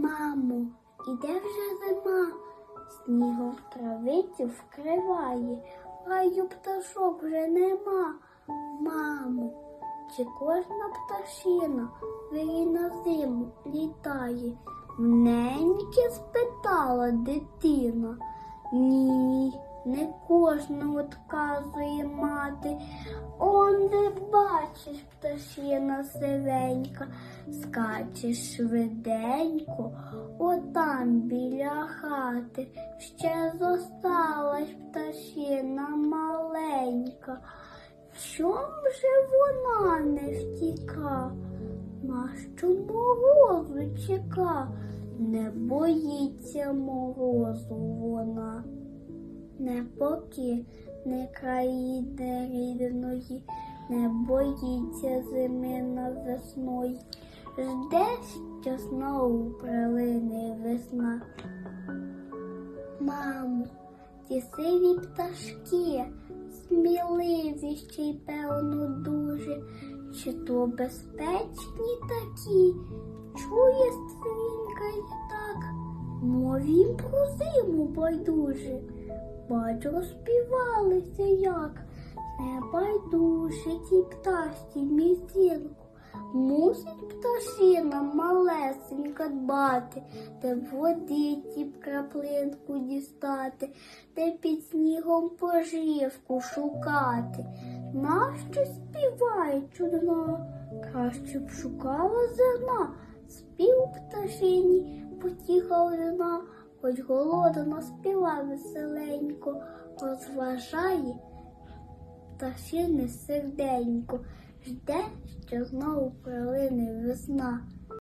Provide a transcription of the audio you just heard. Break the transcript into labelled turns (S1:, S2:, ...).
S1: Мамо, іде вже зима, снігом травицю вкриває, й пташок вже нема. Мамо, чи кожна пташина виє на зиму літає? Неньки спитала дитина. Ні, не кожна отказує мати. Он де бачиш, пташина сивенька, скачеш швиденько, отам біля хати ще зосталась пташина маленька. Чом же вона не втіка? Нащо морозу чека? Не боїться морозу вона. Не поки не країни рідної, не боїться зими на весною. Жде, що знову прилине весна. Мамо, ті сиві пташки, сміливі ще й певно дуже, чи то безпечні такі, чує так, мовім про зиму байдуже, бач, розпівалися як, не байдуже тій пташці мізинку. Мусить пташина малесенька дбати, де водиці краплинку дістати, де під снігом поживку шукати. Нащо співає чудно? Краще б шукала зерна, спів пташині потіха одна, хоч голодна співа веселенько, розважає пташине серденько, жде, що знову прилине весна.